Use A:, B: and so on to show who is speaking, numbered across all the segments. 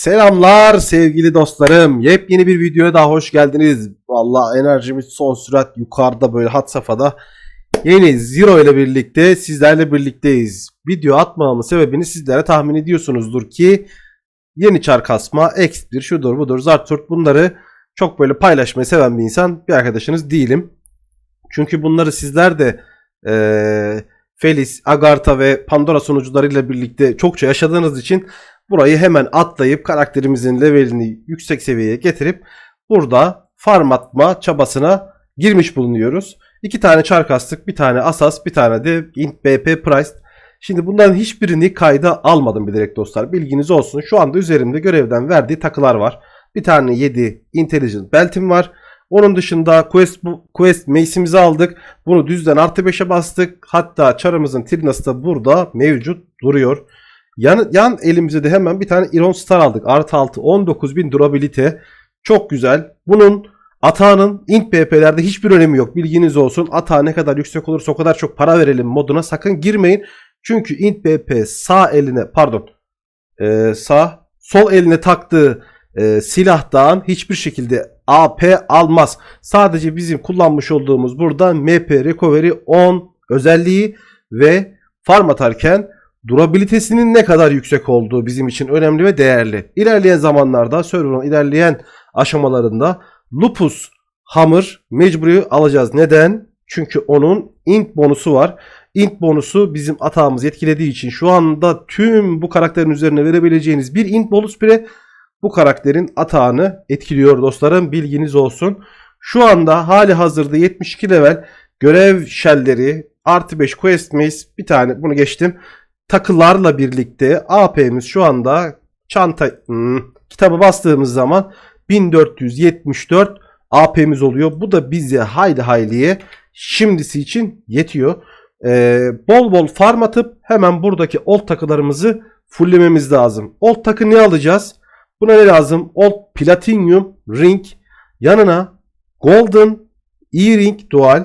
A: Selamlar sevgili dostlarım. Yepyeni bir videoya daha hoş geldiniz. Vallahi enerjimiz son sürat yukarıda böyle hat safhada. Yeni Zero ile birlikte sizlerle birlikteyiz. Video atmamamın sebebini sizlere tahmin ediyorsunuzdur ki yeni çar kasma, X1, şudur budur, Zarturt bunları çok böyle paylaşmayı seven bir insan bir arkadaşınız değilim. Çünkü bunları sizler de eee Felis, Agartha ve Pandora sunucularıyla birlikte çokça yaşadığınız için burayı hemen atlayıp karakterimizin levelini yüksek seviyeye getirip burada farm atma çabasına girmiş bulunuyoruz. İki tane çar kastık, bir tane asas, bir tane de int BP price. Şimdi bunların hiçbirini kayda almadım bilerek dostlar. Bilginiz olsun. Şu anda üzerimde görevden verdiği takılar var. Bir tane 7 intelligent beltim var. Onun dışında quest, quest mace'imizi aldık. Bunu düzden artı 5'e bastık. Hatta çarımızın Tirnası da burada mevcut duruyor. Yan, yan elimize de hemen bir tane Iron Star aldık. Artı 6 19.000 durability. Çok güzel. Bunun atağının int BP'lerde hiçbir önemi yok. Bilginiz olsun. Atağı ne kadar yüksek olursa o kadar çok para verelim moduna sakın girmeyin. Çünkü int BP sağ eline pardon ee, sağ sol eline taktığı e, silahtan hiçbir şekilde AP almaz. Sadece bizim kullanmış olduğumuz burada MP Recovery 10 özelliği ve farm atarken durabilitesinin ne kadar yüksek olduğu bizim için önemli ve değerli. İlerleyen zamanlarda server'ın ilerleyen aşamalarında Lupus Hammer mecburi alacağız. Neden? Çünkü onun int bonusu var. Int bonusu bizim atağımızı etkilediği için şu anda tüm bu karakterin üzerine verebileceğiniz bir int bonus bile bu karakterin atağını etkiliyor dostlarım. Bilginiz olsun. Şu anda hali hazırda 72 level görev shell'leri artı 5 quest mace bir tane bunu geçtim. Takılarla birlikte AP'miz şu anda çanta hmm, kitabı bastığımız zaman 1474 AP'miz oluyor. Bu da bize haydi hayliye şimdisi için yetiyor. Ee, bol bol farm atıp hemen buradaki old takılarımızı fulllememiz lazım. Old takı ne alacağız? Buna ne lazım? Old Platinum Ring yanına Golden E-Ring Dual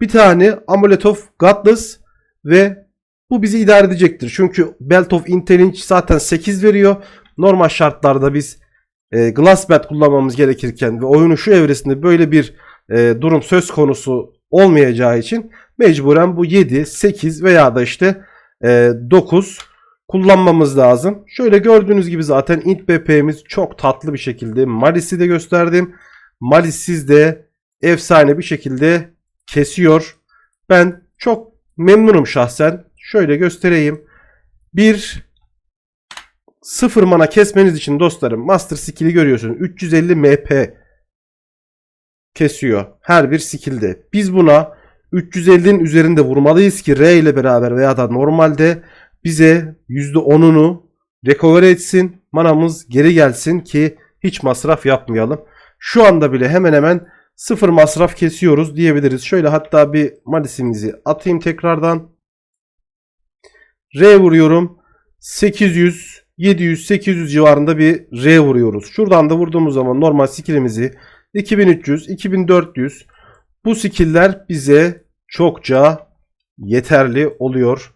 A: bir tane Amulet of Godless ve bu bizi idare edecektir. Çünkü Belt of Intelligence zaten 8 veriyor. Normal şartlarda biz e, Glass Bat kullanmamız gerekirken ve oyunun şu evresinde böyle bir e, durum söz konusu olmayacağı için mecburen bu 7, 8 veya da işte e, 9 kullanmamız lazım. Şöyle gördüğünüz gibi zaten int BP'miz çok tatlı bir şekilde Malis'i de gösterdim. Malissiz de efsane bir şekilde kesiyor. Ben çok memnunum şahsen. Şöyle göstereyim. Bir sıfır mana kesmeniz için dostlarım Master Skill'i görüyorsunuz. 350 MP kesiyor her bir skill'de. Biz buna 350'nin üzerinde vurmalıyız ki R ile beraber veya da normalde bize %10'unu recover etsin. Manamız geri gelsin ki hiç masraf yapmayalım. Şu anda bile hemen hemen sıfır masraf kesiyoruz diyebiliriz. Şöyle hatta bir malisimizi atayım tekrardan. R vuruyorum. 800, 700, 800 civarında bir R vuruyoruz. Şuradan da vurduğumuz zaman normal skillimizi 2300, 2400 bu skill'ler bize çokça yeterli oluyor.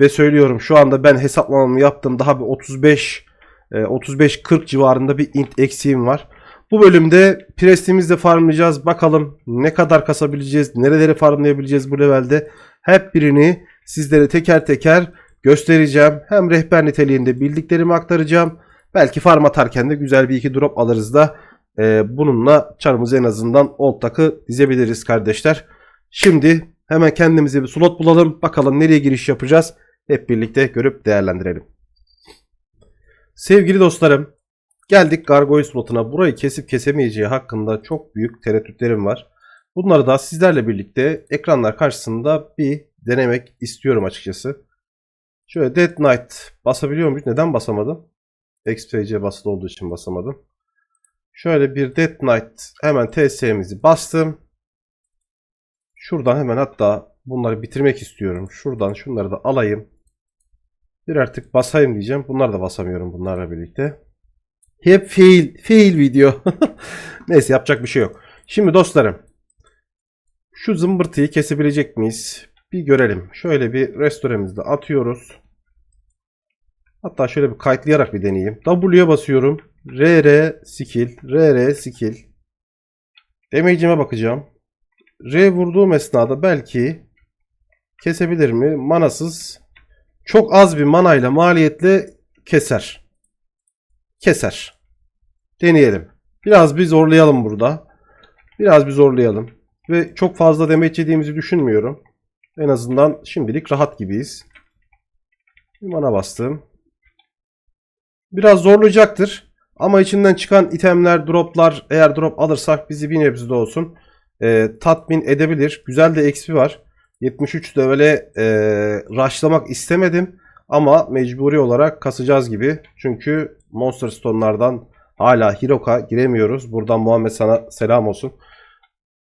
A: Ve söylüyorum şu anda ben hesaplamamı yaptım. Daha bir 35 35-40 civarında bir int eksiğim var. Bu bölümde prestimizle farmlayacağız. Bakalım ne kadar kasabileceğiz, nereleri farmlayabileceğiz bu levelde. Hep birini sizlere teker teker göstereceğim. Hem rehber niteliğinde bildiklerimi aktaracağım. Belki farm atarken de güzel bir iki drop alırız da e, bununla çarımızı en azından old takı dizebiliriz kardeşler. Şimdi hemen kendimize bir slot bulalım. Bakalım nereye giriş yapacağız. Hep birlikte görüp değerlendirelim. Sevgili dostlarım, geldik Gargoyle slotuna. Burayı kesip kesemeyeceği hakkında çok büyük tereddütlerim var. Bunları da sizlerle birlikte ekranlar karşısında bir denemek istiyorum açıkçası. Şöyle Dead Knight basabiliyor muyuz? Neden basamadım? XPC basılı olduğu için basamadım. Şöyle bir Dead Knight hemen TS'mizi bastım. Şuradan hemen hatta bunları bitirmek istiyorum. Şuradan şunları da alayım. Bir artık basayım diyeceğim. Bunları da basamıyorum bunlarla birlikte. Hep fail, fail video. Neyse yapacak bir şey yok. Şimdi dostlarım. Şu zımbırtıyı kesebilecek miyiz? Bir görelim. Şöyle bir restoremizde atıyoruz. Hatta şöyle bir kayıtlayarak bir deneyeyim. W'ye basıyorum. RR skill. RR skill. Damage'ime bakacağım. R vurduğum esnada belki kesebilir mi? Manasız. Çok az bir manayla maliyetle keser. Keser. Deneyelim. Biraz bir zorlayalım burada. Biraz bir zorlayalım. Ve çok fazla damage yediğimizi düşünmüyorum. En azından şimdilik rahat gibiyiz. Bir mana bastım. Biraz zorlayacaktır. Ama içinden çıkan itemler, droplar eğer drop alırsak bizi bir nebze de olsun e, tatmin edebilir. Güzel de XP var. 73 levele e, rushlamak istemedim. Ama mecburi olarak kasacağız gibi. Çünkü Monster Stone'lardan hala Hiroka giremiyoruz. Buradan Muhammed sana selam olsun.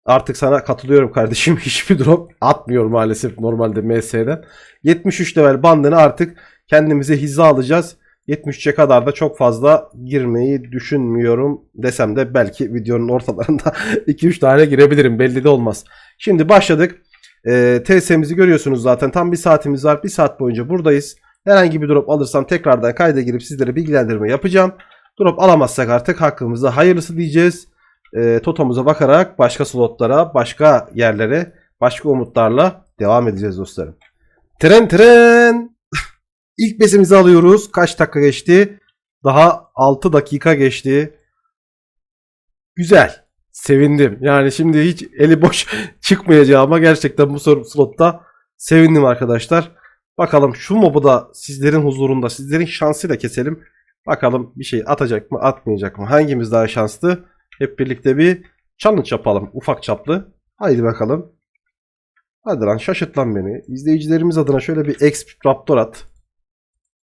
A: Artık sana katılıyorum kardeşim. Hiçbir drop atmıyor maalesef normalde MS'den. 73 level bandını artık kendimize hiza alacağız. 73'e kadar da çok fazla girmeyi düşünmüyorum desem de belki videonun ortalarında 2-3 tane girebilirim belli de olmaz. Şimdi başladık. Ee, TS'mizi görüyorsunuz zaten tam bir saatimiz var. Bir saat boyunca buradayız. Herhangi bir drop alırsam tekrardan kayda girip sizlere bilgilendirme yapacağım. Drop alamazsak artık hakkımızda hayırlısı diyeceğiz. Ee, Totomuza bakarak başka slotlara, başka yerlere, başka umutlarla devam edeceğiz dostlarım. Tren tren. İlk besimizi alıyoruz. Kaç dakika geçti? Daha 6 dakika geçti. Güzel. Sevindim. Yani şimdi hiç eli boş çıkmayacağıma gerçekten bu slotta sevindim arkadaşlar. Bakalım şu mobu da sizlerin huzurunda, sizlerin şansıyla keselim. Bakalım bir şey atacak mı, atmayacak mı? Hangimiz daha şanslı? Hep birlikte bir challenge yapalım. Ufak çaplı. Haydi bakalım. Hadi lan şaşırt lan beni. İzleyicilerimiz adına şöyle bir exp raptor at.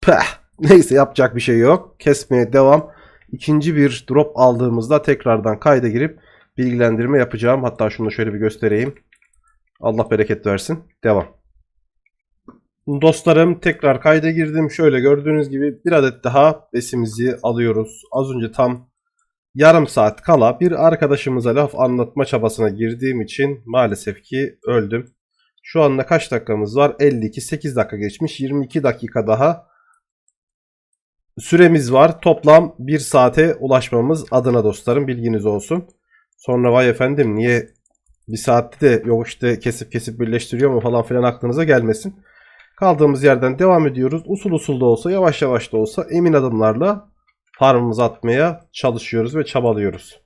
A: Peh. Neyse yapacak bir şey yok. Kesmeye devam. İkinci bir drop aldığımızda tekrardan kayda girip bilgilendirme yapacağım. Hatta şunu da şöyle bir göstereyim. Allah bereket versin. Devam. Dostlarım tekrar kayda girdim. Şöyle gördüğünüz gibi bir adet daha besimizi alıyoruz. Az önce tam yarım saat kala bir arkadaşımıza laf anlatma çabasına girdiğim için maalesef ki öldüm. Şu anda kaç dakikamız var? 52. 8 dakika geçmiş. 22 dakika daha süremiz var. Toplam 1 saate ulaşmamız adına dostlarım bilginiz olsun. Sonra vay efendim niye bir saatte de yok işte kesip kesip birleştiriyor mu falan filan aklınıza gelmesin. Kaldığımız yerden devam ediyoruz. Usul usul da olsa yavaş yavaş da olsa emin adımlarla farmımızı atmaya çalışıyoruz ve çabalıyoruz.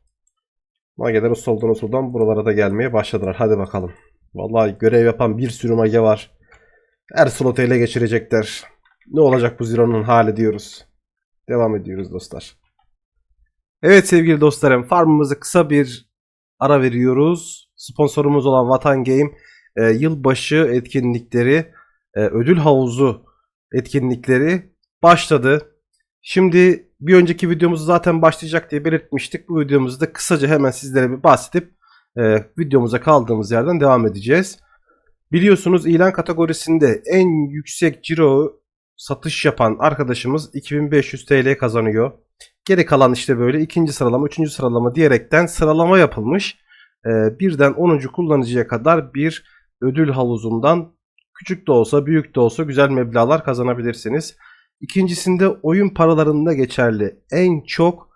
A: Mageler usuldan usuldan buralara da gelmeye başladılar. Hadi bakalım. Vallahi görev yapan bir sürü mage var. Her slotu ele geçirecekler. Ne olacak bu Zero'nun hali diyoruz. Devam ediyoruz dostlar. Evet sevgili dostlarım farmımızı kısa bir ara veriyoruz. Sponsorumuz olan Vatan Game e, yılbaşı etkinlikleri, e, ödül havuzu etkinlikleri başladı. Şimdi bir önceki videomuz zaten başlayacak diye belirtmiştik. Bu videomuzu da kısaca hemen sizlere bir bahsedip e, videomuza kaldığımız yerden devam edeceğiz. Biliyorsunuz ilan kategorisinde en yüksek ciro satış yapan arkadaşımız 2500 TL kazanıyor. Geri kalan işte böyle ikinci sıralama, üçüncü sıralama diyerekten sıralama yapılmış. Ee, birden 10. kullanıcıya kadar bir ödül havuzundan küçük de olsa büyük de olsa güzel meblağlar kazanabilirsiniz. İkincisinde oyun paralarında geçerli. En çok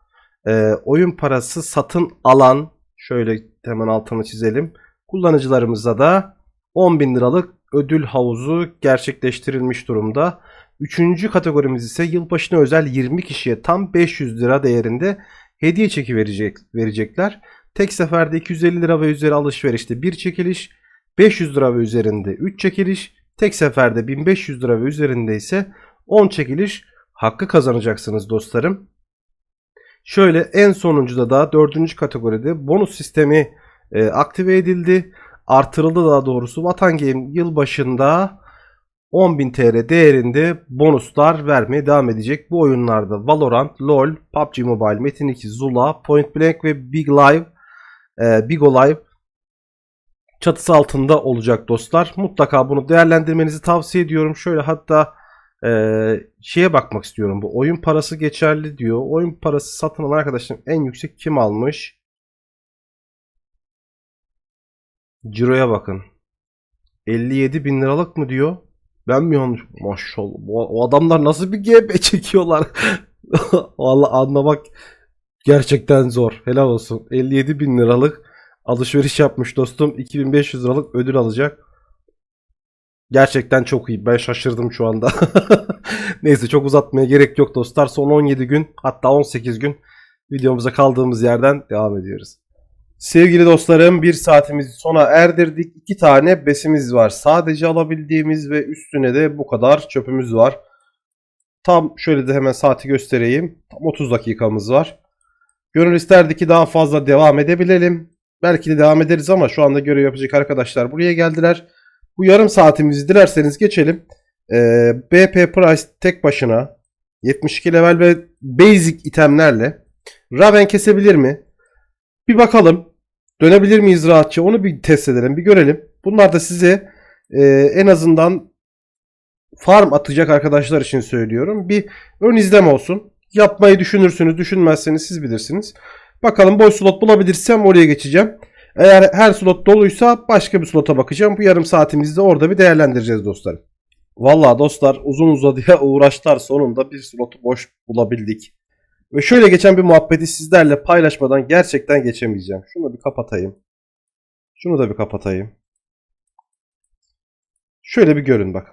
A: e, oyun parası satın alan şöyle hemen altını çizelim. Kullanıcılarımıza da 10.000 liralık ödül havuzu gerçekleştirilmiş durumda. Üçüncü kategorimiz ise yılbaşına özel 20 kişiye tam 500 lira değerinde hediye çeki verecek, verecekler. Tek seferde 250 lira ve üzeri alışverişte bir çekiliş, 500 lira ve üzerinde 3 çekiliş, tek seferde 1500 lira ve üzerinde ise 10 çekiliş hakkı kazanacaksınız dostlarım. Şöyle en sonuncuda da dördüncü kategoride bonus sistemi e, aktive edildi. Artırıldı daha doğrusu. Vatan Game yılbaşında 10.000 TL değerinde bonuslar vermeye devam edecek. Bu oyunlarda Valorant, LoL, PUBG Mobile, Metin 2, Zula, Point Blank ve Big Live, e, Big Live çatısı altında olacak dostlar. Mutlaka bunu değerlendirmenizi tavsiye ediyorum. Şöyle hatta e, şeye bakmak istiyorum. Bu oyun parası geçerli diyor. Oyun parası satın alan arkadaşım en yüksek kim almış? Ciro'ya bakın. 57 bin liralık mı diyor? Ben mi yanlış? Maşallah. O adamlar nasıl bir GB çekiyorlar? Vallahi anlamak gerçekten zor. Helal olsun. 57 bin liralık alışveriş yapmış dostum. 2500 liralık ödül alacak. Gerçekten çok iyi. Ben şaşırdım şu anda. Neyse çok uzatmaya gerek yok dostlar. Son 17 gün hatta 18 gün videomuza kaldığımız yerden devam ediyoruz. Sevgili dostlarım bir saatimizi sona erdirdik. İki tane besimiz var. Sadece alabildiğimiz ve üstüne de bu kadar çöpümüz var. Tam şöyle de hemen saati göstereyim. Tam 30 dakikamız var. Gönül isterdi ki daha fazla devam edebilelim. Belki de devam ederiz ama şu anda görev yapacak arkadaşlar buraya geldiler. Bu yarım saatimizi dilerseniz geçelim. Ee, BP Price tek başına 72 level ve basic itemlerle Raven kesebilir mi? Bir bakalım. Dönebilir miyiz rahatça? Onu bir test edelim. Bir görelim. Bunlar da size e, en azından farm atacak arkadaşlar için söylüyorum. Bir ön izlem olsun. Yapmayı düşünürsünüz. Düşünmezseniz siz bilirsiniz. Bakalım boş slot bulabilirsem oraya geçeceğim. Eğer her slot doluysa başka bir slota bakacağım. Bu yarım saatimizde orada bir değerlendireceğiz dostlarım. Vallahi dostlar uzun uzadıya uğraştılar sonunda bir slotu boş bulabildik. Ve şöyle geçen bir muhabbeti sizlerle paylaşmadan gerçekten geçemeyeceğim. Şunu bir kapatayım. Şunu da bir kapatayım. Şöyle bir görün bak.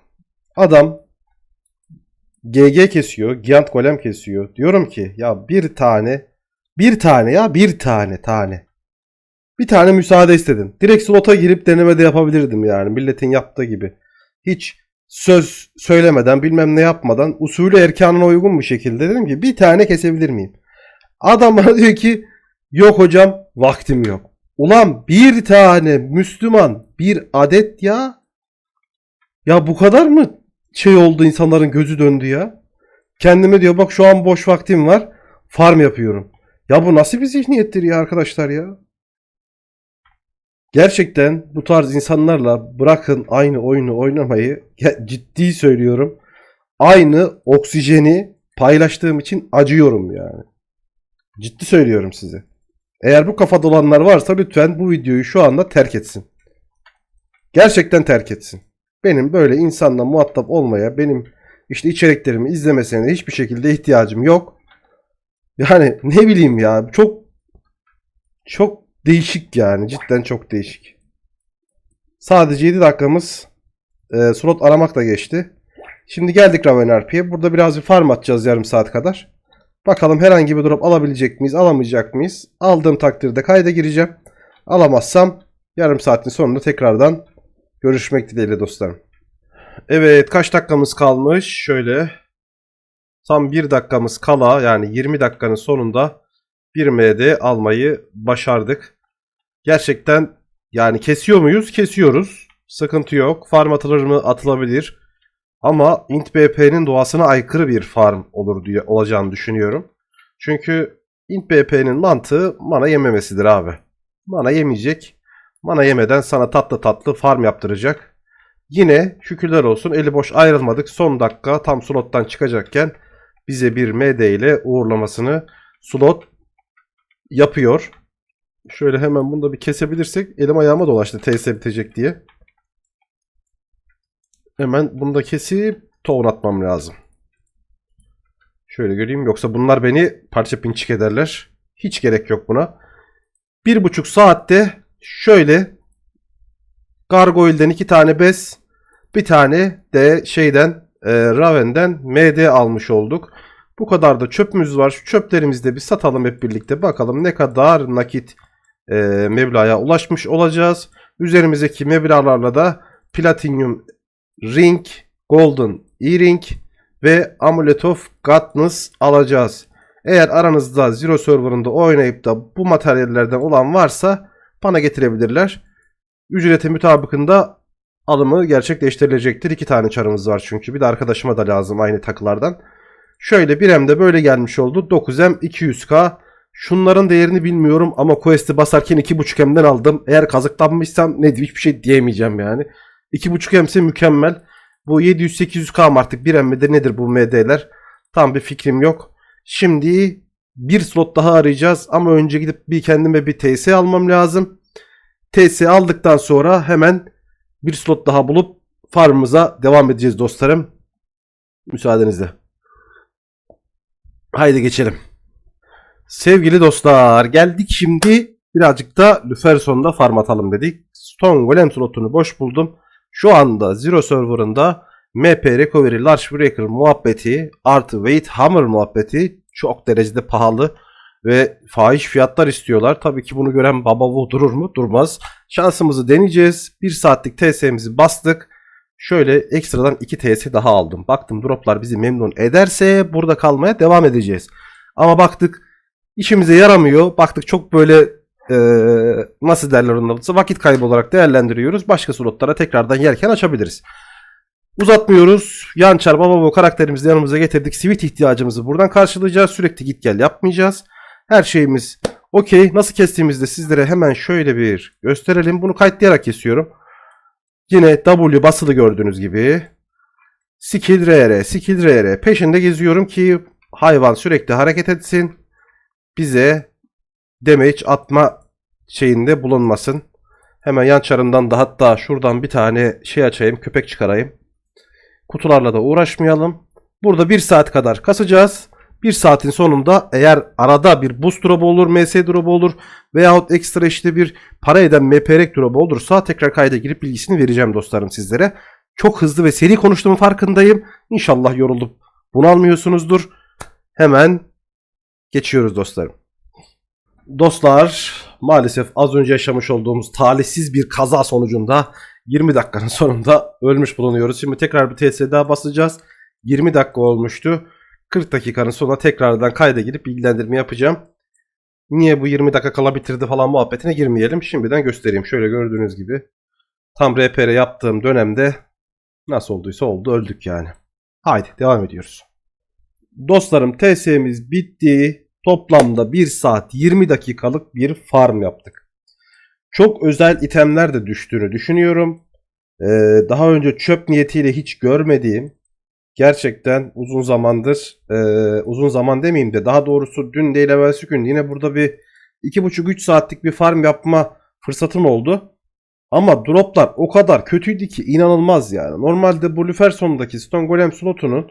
A: Adam GG kesiyor. Giant Golem kesiyor. Diyorum ki ya bir tane bir tane ya bir tane tane. Bir tane müsaade istedim. Direkt slota girip denemede yapabilirdim yani. Milletin yaptığı gibi. Hiç söz söylemeden bilmem ne yapmadan usulü erkanına uygun bir şekilde dedim ki bir tane kesebilir miyim? Adam bana diyor ki yok hocam vaktim yok. Ulan bir tane Müslüman bir adet ya. Ya bu kadar mı şey oldu insanların gözü döndü ya? Kendime diyor bak şu an boş vaktim var. Farm yapıyorum. Ya bu nasıl bir zihniyettir ya arkadaşlar ya? Gerçekten bu tarz insanlarla bırakın aynı oyunu oynamayı ciddi söylüyorum. Aynı oksijeni paylaştığım için acıyorum yani. Ciddi söylüyorum size. Eğer bu kafada olanlar varsa lütfen bu videoyu şu anda terk etsin. Gerçekten terk etsin. Benim böyle insanla muhatap olmaya, benim işte içeriklerimi izlemesine hiçbir şekilde ihtiyacım yok. Yani ne bileyim ya çok çok değişik yani cidden çok değişik. Sadece 7 dakikamız e, slot aramakla geçti. Şimdi geldik Raven RP'ye. Burada biraz bir farm atacağız yarım saat kadar. Bakalım herhangi bir drop alabilecek miyiz, alamayacak mıyız? Aldığım takdirde kayda gireceğim. Alamazsam yarım saatin sonunda tekrardan görüşmek dileğiyle dostlarım. Evet kaç dakikamız kalmış? Şöyle tam 1 dakikamız kala yani 20 dakikanın sonunda 1 MD almayı başardık. Gerçekten yani kesiyor muyuz? Kesiyoruz. Sıkıntı yok. Farm atılır mı? Atılabilir. Ama int BP'nin doğasına aykırı bir farm olur diye olacağını düşünüyorum. Çünkü int BP'nin mantığı mana yememesidir abi. Mana yemeyecek. Mana yemeden sana tatlı tatlı farm yaptıracak. Yine şükürler olsun eli boş ayrılmadık. Son dakika tam slottan çıkacakken bize bir MD ile uğurlamasını slot yapıyor. Şöyle hemen bunu da bir kesebilirsek elim ayağıma dolaştı TS bitecek diye. Hemen bunu da kesip tohum atmam lazım. Şöyle göreyim yoksa bunlar beni parça pinçik ederler. Hiç gerek yok buna. Bir buçuk saatte şöyle Gargoyle'den iki tane bez bir tane de şeyden e, Raven'den MD almış olduk. Bu kadar da çöpümüz var. Şu çöplerimizi de bir satalım hep birlikte. Bakalım ne kadar nakit e, meblağa ulaşmış olacağız. Üzerimizdeki meblalarla da Platinum Ring, Golden Earring ve Amulet of Godness alacağız. Eğer aranızda Zero Server'ında oynayıp da bu materyallerden olan varsa bana getirebilirler. Ücrete mutabıkında alımı gerçekleştirilecektir. İki tane çarımız var çünkü. Bir de arkadaşıma da lazım aynı takılardan. Şöyle bir hem de böyle gelmiş oldu. 9M 200K. Şunların değerini bilmiyorum ama Quest'i basarken 2.5M'den aldım. Eğer kazıklanmışsam ne hiçbir şey diyemeyeceğim yani. 2.5M ise mükemmel. Bu 700-800K mı artık bir midir nedir bu MD'ler? Tam bir fikrim yok. Şimdi bir slot daha arayacağız ama önce gidip bir kendime bir TS almam lazım. TS aldıktan sonra hemen bir slot daha bulup farmımıza devam edeceğiz dostlarım. Müsaadenizle. Haydi geçelim. Sevgili dostlar geldik şimdi birazcık da Luferson'da farm atalım dedik. Stone Golem slotunu boş buldum. Şu anda Zero Server'ında MP Recovery Large Breaker muhabbeti artı Weight Hammer muhabbeti çok derecede pahalı ve fahiş fiyatlar istiyorlar. Tabii ki bunu gören baba bu durur mu? Durmaz. Şansımızı deneyeceğiz. 1 saatlik TS'mizi bastık. Şöyle ekstradan 2 TS daha aldım. Baktım droplar bizi memnun ederse burada kalmaya devam edeceğiz. Ama baktık işimize yaramıyor. Baktık çok böyle eee, nasıl derler onun adı? Vakit kaybı olarak değerlendiriyoruz. Başka slotlara tekrardan yelken açabiliriz. Uzatmıyoruz. Yançar baba bu karakterimizi yanımıza getirdik. Sweet ihtiyacımızı buradan karşılayacağız. Sürekli git gel yapmayacağız. Her şeyimiz okey. Nasıl kestiğimizde sizlere hemen şöyle bir gösterelim. Bunu kayıtlayarak kesiyorum. Yine W basılı gördüğünüz gibi. Skill RR, skill RR peşinde geziyorum ki hayvan sürekli hareket etsin. Bize damage atma şeyinde bulunmasın. Hemen yan çarından da hatta şuradan bir tane şey açayım, köpek çıkarayım. Kutularla da uğraşmayalım. Burada bir saat kadar kasacağız. Bir saatin sonunda eğer arada bir boost drop'u olur, MS drop'u olur veyahut ekstra işte bir para eden MPRek drop'u olursa tekrar kayda girip bilgisini vereceğim dostlarım sizlere. Çok hızlı ve seri konuştuğumun farkındayım. İnşallah yorulup bunalmıyorsunuzdur. Hemen geçiyoruz dostlarım. Dostlar maalesef az önce yaşamış olduğumuz talihsiz bir kaza sonucunda 20 dakikanın sonunda ölmüş bulunuyoruz. Şimdi tekrar bir TS daha basacağız. 20 dakika olmuştu. 40 dakikanın sonunda tekrardan kayda girip bilgilendirme yapacağım. Niye bu 20 dakika kala bitirdi falan muhabbetine girmeyelim. Şimdiden göstereyim. Şöyle gördüğünüz gibi tam RPR yaptığım dönemde nasıl olduysa oldu öldük yani. Haydi devam ediyoruz. Dostlarım TS'miz bitti. Toplamda 1 saat 20 dakikalık bir farm yaptık. Çok özel itemler de düştüğünü düşünüyorum. Ee, daha önce çöp niyetiyle hiç görmediğim gerçekten uzun zamandır e, uzun zaman demeyeyim de daha doğrusu dün değil evvelsi gün yine burada bir 2,5-3 saatlik bir farm yapma fırsatım oldu. Ama droplar o kadar kötüydü ki inanılmaz yani. Normalde bu Luferson'daki Stone Golem slotunun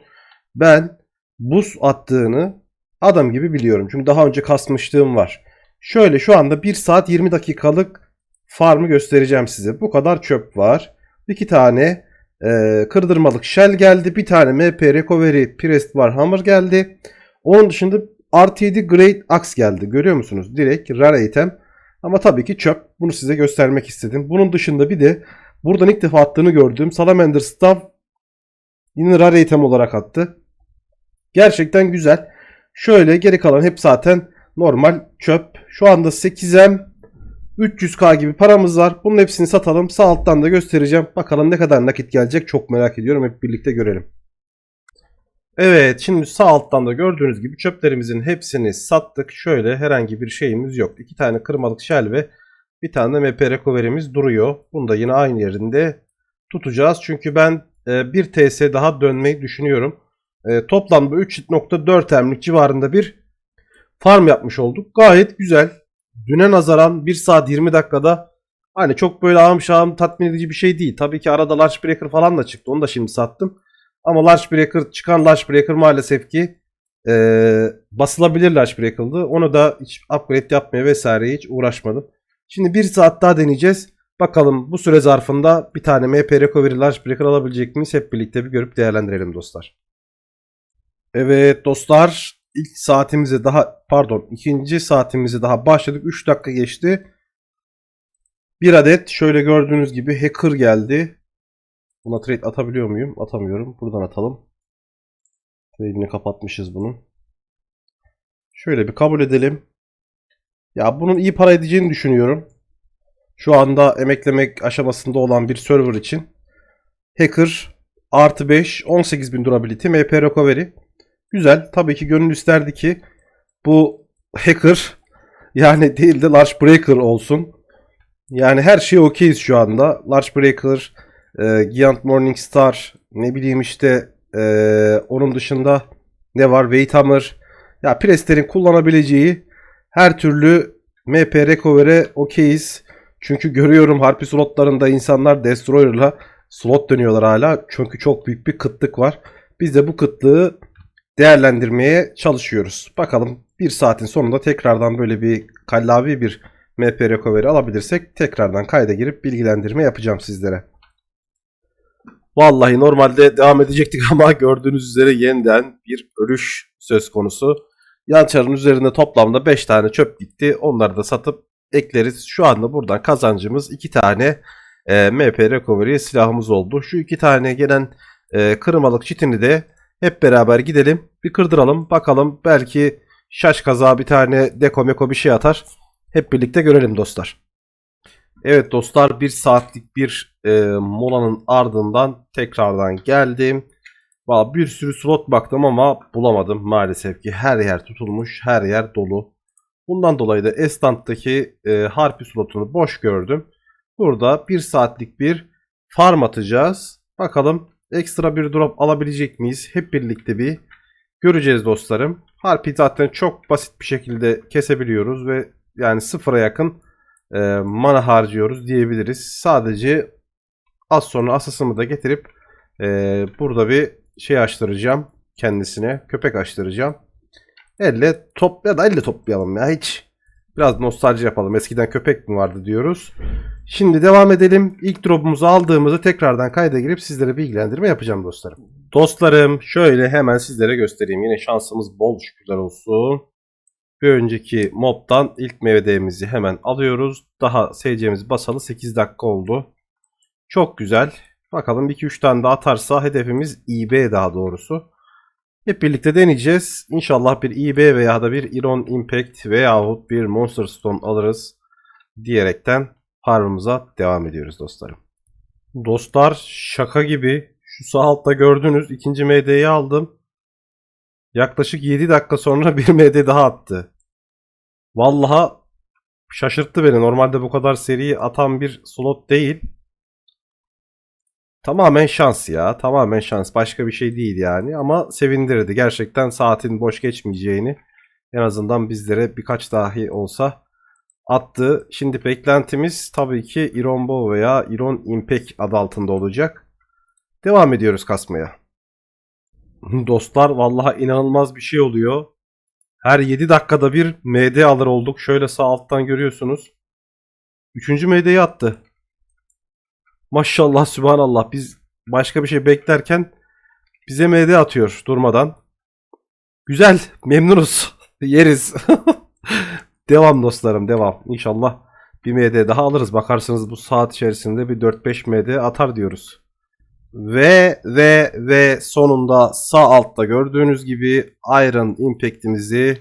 A: ben buz attığını adam gibi biliyorum. Çünkü daha önce kasmışlığım var. Şöyle şu anda 1 saat 20 dakikalık farmı göstereceğim size. Bu kadar çöp var. 2 tane e, kırdırmalık shell geldi. Bir tane MP Recovery Pressed var Hammer geldi. Onun dışında artı 7 Great Axe geldi. Görüyor musunuz? Direkt rare item. Ama tabii ki çöp. Bunu size göstermek istedim. Bunun dışında bir de buradan ilk defa attığını gördüğüm Salamander Staff yine rare item olarak attı. Gerçekten güzel. Şöyle geri kalan hep zaten normal çöp. Şu anda 8M 300k gibi paramız var. Bunun hepsini satalım. Sağ alttan da göstereceğim. Bakalım ne kadar nakit gelecek. Çok merak ediyorum. Hep birlikte görelim. Evet şimdi sağ alttan da gördüğünüz gibi çöplerimizin hepsini sattık. Şöyle herhangi bir şeyimiz yok. İki tane kırmalık shell ve bir tane de MP recovery'miz duruyor. Bunu da yine aynı yerinde tutacağız. Çünkü ben e, bir TS daha dönmeyi düşünüyorum. E, toplamda 3.4 emlik civarında bir farm yapmış olduk. Gayet güzel. Düne nazaran 1 saat 20 dakikada hani çok böyle ağım şahım tatmin edici bir şey değil. Tabii ki arada Large Breaker falan da çıktı. Onu da şimdi sattım. Ama Large Breaker çıkan Large Breaker maalesef ki e, basılabilir Large Breaker'dı. Onu da hiç upgrade yapmaya vesaire hiç uğraşmadım. Şimdi 1 saat daha deneyeceğiz. Bakalım bu süre zarfında bir tane MP Recovery Large Breaker alabilecek miyiz? Hep birlikte bir görüp değerlendirelim dostlar. Evet dostlar ilk saatimize daha pardon ikinci saatimize daha başladık. 3 dakika geçti. Bir adet şöyle gördüğünüz gibi hacker geldi. Buna trade atabiliyor muyum? Atamıyorum. Buradan atalım. Trade'ini kapatmışız bunun. Şöyle bir kabul edelim. Ya bunun iyi para edeceğini düşünüyorum. Şu anda emeklemek aşamasında olan bir server için. Hacker artı 5 18.000 durability MP recovery. Güzel. Tabii ki gönül isterdi ki bu hacker yani değil de large breaker olsun. Yani her şey okeyiz şu anda. Large breaker, e, Giant Morningstar, ne bileyim işte e, onun dışında ne var? Weight Hammer. Ya Prestler'in kullanabileceği her türlü MP recovery okeyiz. Çünkü görüyorum harpi slotlarında insanlar Destroyer'la slot dönüyorlar hala. Çünkü çok büyük bir kıtlık var. Biz de bu kıtlığı değerlendirmeye çalışıyoruz. Bakalım bir saatin sonunda tekrardan böyle bir kallavi bir MP recovery alabilirsek tekrardan kayda girip bilgilendirme yapacağım sizlere. Vallahi normalde devam edecektik ama gördüğünüz üzere yeniden bir ölüş söz konusu. Yan çarın üzerinde toplamda 5 tane çöp gitti. Onları da satıp ekleriz. Şu anda buradan kazancımız 2 tane e, MP recovery silahımız oldu. Şu 2 tane gelen e, kırmalık çitini de hep beraber gidelim. Bir kırdıralım. Bakalım belki şaş kaza bir tane deko meko bir şey atar. Hep birlikte görelim dostlar. Evet dostlar bir saatlik bir e, molanın ardından tekrardan geldim. Valla bir sürü slot baktım ama bulamadım maalesef ki her yer tutulmuş her yer dolu. Bundan dolayı da Estant'taki e, harpi slotunu boş gördüm. Burada bir saatlik bir farm atacağız. Bakalım ekstra bir drop alabilecek miyiz? Hep birlikte bir göreceğiz dostlarım. Harpi zaten çok basit bir şekilde kesebiliyoruz ve yani sıfıra yakın e, mana harcıyoruz diyebiliriz. Sadece az sonra asasımı da getirip e, burada bir şey açtıracağım kendisine. Köpek açtıracağım. Elle top ya da elle toplayalım ya hiç. Biraz nostalji yapalım. Eskiden köpek mi vardı diyoruz. Şimdi devam edelim. İlk drop'umuzu aldığımızı tekrardan kayda girip sizlere bilgilendirme yapacağım dostlarım. Dostlarım şöyle hemen sizlere göstereyim. Yine şansımız bol şükürler olsun. Bir önceki mob'dan ilk meyvediğimizi hemen alıyoruz. Daha seyircimiz basalı 8 dakika oldu. Çok güzel. Bakalım 2-3 tane daha atarsa hedefimiz IB daha doğrusu. Hep birlikte deneyeceğiz. İnşallah bir IB veya da bir Iron Impact veyahut bir Monster Stone alırız diyerekten farmımıza devam ediyoruz dostlarım. Dostlar şaka gibi şu sağ altta gördüğünüz ikinci MD'yi aldım. Yaklaşık 7 dakika sonra bir MD daha attı. Vallahi şaşırttı beni. Normalde bu kadar seri atan bir slot değil. Tamamen şans ya. Tamamen şans. Başka bir şey değil yani. Ama sevindirdi. Gerçekten saatin boş geçmeyeceğini en azından bizlere birkaç dahi olsa attı. Şimdi beklentimiz tabii ki Iron Bow veya Iron Impact adı altında olacak. Devam ediyoruz kasmaya. Dostlar vallahi inanılmaz bir şey oluyor. Her 7 dakikada bir MD alır olduk. Şöyle sağ alttan görüyorsunuz. Üçüncü MD'yi attı. Maşallah sübhanallah biz başka bir şey beklerken bize MD atıyor durmadan. Güzel memnunuz. Yeriz. devam dostlarım devam. İnşallah bir MD daha alırız. Bakarsınız bu saat içerisinde bir 4-5 MD atar diyoruz. Ve ve ve sonunda sağ altta gördüğünüz gibi Iron Impact'imizi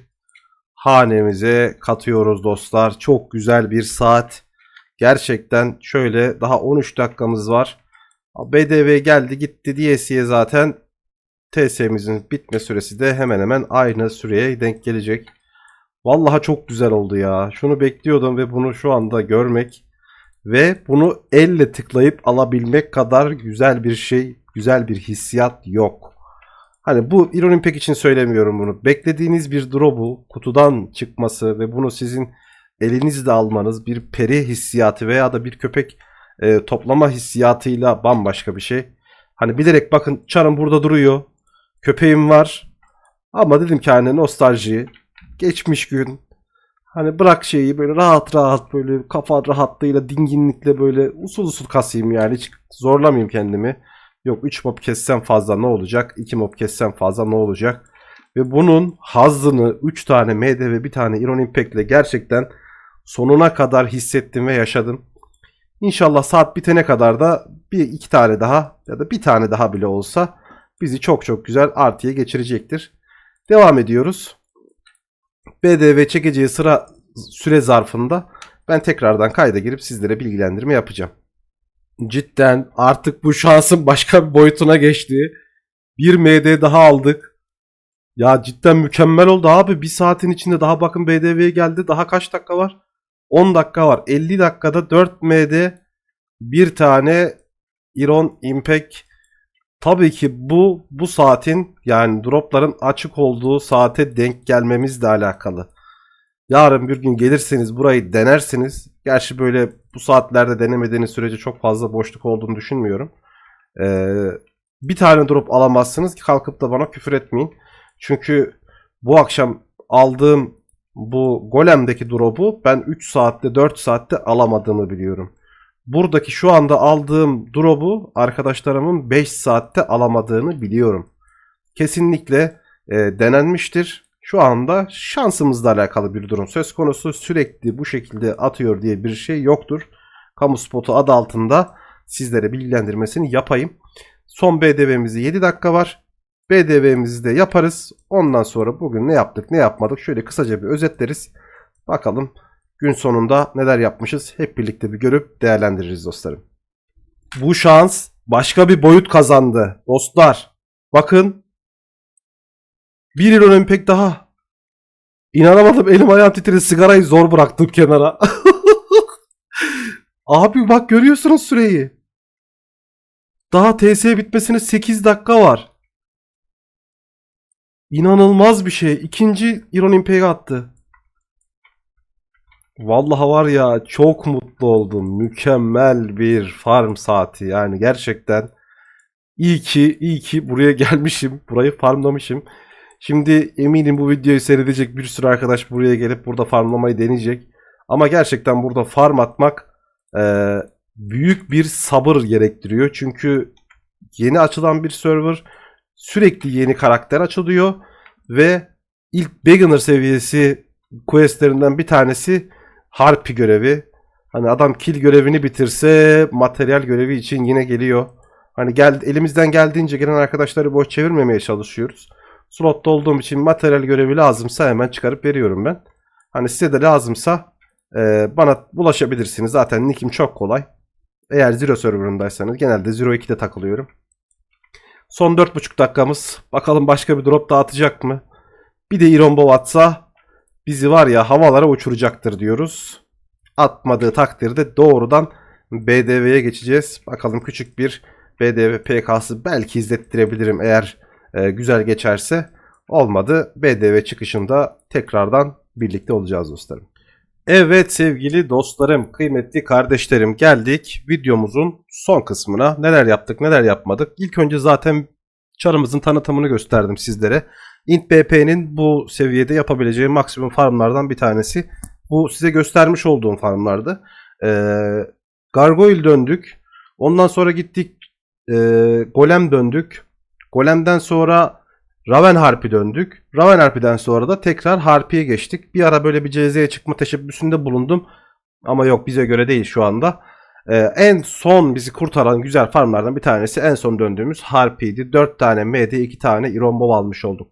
A: hanemize katıyoruz dostlar. Çok güzel bir saat. Gerçekten şöyle daha 13 dakikamız var. BDV geldi gitti DS'ye zaten TS'mizin bitme süresi de hemen hemen aynı süreye denk gelecek. Vallahi çok güzel oldu ya. Şunu bekliyordum ve bunu şu anda görmek ve bunu elle tıklayıp alabilmek kadar güzel bir şey, güzel bir hissiyat yok. Hani bu Iron Impact için söylemiyorum bunu. Beklediğiniz bir drop'u kutudan çıkması ve bunu sizin elinizde almanız bir peri hissiyatı veya da bir köpek e, toplama hissiyatıyla bambaşka bir şey. Hani bilerek bakın çarım burada duruyor. Köpeğim var. Ama dedim ki hani nostalji. Geçmiş gün. Hani bırak şeyi böyle rahat rahat böyle kafa rahatlığıyla dinginlikle böyle usul usul kasayım yani hiç zorlamayayım kendimi. Yok 3 mob kessem fazla ne olacak? 2 mob kessem fazla ne olacak? Ve bunun hazzını 3 tane MD ve bir tane Iron Impact ile gerçekten sonuna kadar hissettim ve yaşadım. İnşallah saat bitene kadar da bir iki tane daha ya da bir tane daha bile olsa bizi çok çok güzel artıya geçirecektir. Devam ediyoruz. BDV çekeceği sıra süre zarfında ben tekrardan kayda girip sizlere bilgilendirme yapacağım. Cidden artık bu şansın başka bir boyutuna geçti. Bir MD daha aldık. Ya cidden mükemmel oldu abi. Bir saatin içinde daha bakın BDV'ye geldi. Daha kaç dakika var? 10 dakika var. 50 dakikada 4 MD bir tane Iron Impact Tabii ki bu bu saatin yani dropların açık olduğu saate denk gelmemizle alakalı. Yarın bir gün gelirseniz burayı denersiniz. Gerçi böyle bu saatlerde denemediğiniz sürece çok fazla boşluk olduğunu düşünmüyorum. Ee, bir tane drop alamazsınız ki kalkıp da bana küfür etmeyin. Çünkü bu akşam aldığım bu golemdeki drop'u ben 3 saatte 4 saatte alamadığımı biliyorum. Buradaki şu anda aldığım drop'u arkadaşlarımın 5 saatte alamadığını biliyorum. Kesinlikle e, denenmiştir. Şu anda şansımızla alakalı bir durum söz konusu. Sürekli bu şekilde atıyor diye bir şey yoktur. Kamu spotu adı altında sizlere bilgilendirmesini yapayım. Son BDV'mizi 7 dakika var. BDV'mizi de yaparız. Ondan sonra bugün ne yaptık ne yapmadık şöyle kısaca bir özetleriz. Bakalım gün sonunda neler yapmışız hep birlikte bir görüp değerlendiririz dostlarım. Bu şans başka bir boyut kazandı dostlar. Bakın bir yıl olimpik daha. İnanamadım elim ayağım titredi sigarayı zor bıraktım kenara. Abi bak görüyorsunuz süreyi. Daha TS bitmesine 8 dakika var. İnanılmaz bir şey. İkinci Iron Impeg'i attı. Vallahi var ya çok mutlu oldum. Mükemmel bir farm saati. Yani gerçekten iyi ki iyi ki buraya gelmişim. Burayı farmlamışım. Şimdi eminim bu videoyu seyredecek bir sürü arkadaş buraya gelip burada farmlamayı deneyecek. Ama gerçekten burada farm atmak e, büyük bir sabır gerektiriyor. Çünkü yeni açılan bir server sürekli yeni karakter açılıyor ve ilk beginner seviyesi questlerinden bir tanesi harpi görevi. Hani adam kill görevini bitirse materyal görevi için yine geliyor. Hani gel elimizden geldiğince gelen arkadaşları boş çevirmemeye çalışıyoruz. Slotta olduğum için materyal görevi lazımsa hemen çıkarıp veriyorum ben. Hani size de lazımsa e, bana ulaşabilirsiniz. Zaten nickim çok kolay. Eğer Zero serverındaysanız genelde Zero 2'de takılıyorum. Son 4,5 dakikamız. Bakalım başka bir drop dağıtacak mı? Bir de Irombo atsa bizi var ya havalara uçuracaktır diyoruz. Atmadığı takdirde doğrudan BDV'ye geçeceğiz. Bakalım küçük bir BDV PK'sı belki izlettirebilirim eğer e, güzel geçerse. Olmadı BDV çıkışında tekrardan birlikte olacağız dostlarım. Evet sevgili dostlarım, kıymetli kardeşlerim geldik videomuzun son kısmına. Neler yaptık, neler yapmadık. İlk önce zaten çarımızın tanıtımını gösterdim sizlere. Int BP'nin bu seviyede yapabileceği maksimum farmlardan bir tanesi. Bu size göstermiş olduğum farmlardı. Ee, Gargoyle döndük. Ondan sonra gittik e, Golem döndük. Golem'den sonra Raven Harp'i döndük. Raven Harp'den sonra da tekrar Harpi'ye geçtik. Bir ara böyle bir CZ'ye çıkma teşebbüsünde bulundum. Ama yok bize göre değil şu anda. Ee, en son bizi kurtaran güzel farmlardan bir tanesi en son döndüğümüz Harpi'ydi. 4 tane MD 2 tane Iron almış olduk.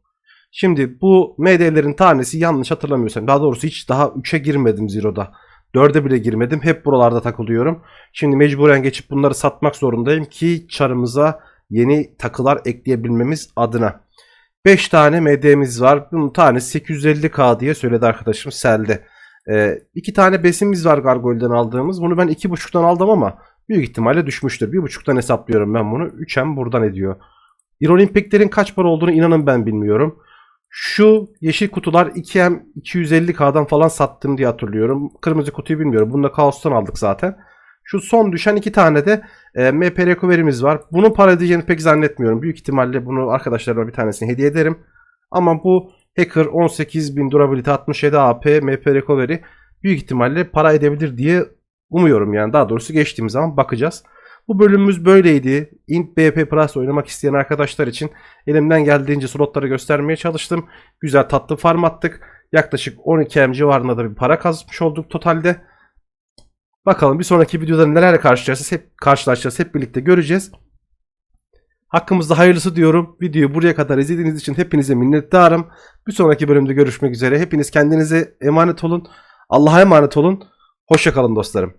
A: Şimdi bu MD'lerin tanesi yanlış hatırlamıyorsam daha doğrusu hiç daha 3'e girmedim Zero'da. 4'e bile girmedim. Hep buralarda takılıyorum. Şimdi mecburen geçip bunları satmak zorundayım ki çarımıza yeni takılar ekleyebilmemiz adına. 5 tane MD'miz var. Bunun tanesi 850k diye söyledi arkadaşım Sel'de. Ee, iki tane besimiz var Gargoyle'den aldığımız. Bunu ben 2.5'tan aldım ama büyük ihtimalle düşmüştür. 1.5'tan hesaplıyorum ben bunu. 3M buradan ediyor. Irolimpiklerin kaç para olduğunu inanın ben bilmiyorum. Şu yeşil kutular 2M 250k'dan falan sattım diye hatırlıyorum. Kırmızı kutuyu bilmiyorum. Bunu da Kaos'tan aldık zaten. Şu son düşen iki tane de e, MP recovery'miz var. Bunun para edeceğini pek zannetmiyorum. Büyük ihtimalle bunu arkadaşlarıma bir tanesini hediye ederim. Ama bu Hacker 18.000 durability 67 AP MP recovery büyük ihtimalle para edebilir diye umuyorum yani. Daha doğrusu geçtiğimiz zaman bakacağız. Bu bölümümüz böyleydi. Int BP Plus oynamak isteyen arkadaşlar için elimden geldiğince slotları göstermeye çalıştım. Güzel tatlı farm attık. Yaklaşık 12M civarında da bir para kazmış olduk totalde. Bakalım bir sonraki videoda nelerle karşılaşacağız hep karşılaşacağız hep birlikte göreceğiz. Hakkımızda hayırlısı diyorum. Videoyu buraya kadar izlediğiniz için hepinize minnettarım. Bir sonraki bölümde görüşmek üzere. Hepiniz kendinize emanet olun. Allah'a emanet olun. Hoşçakalın dostlarım.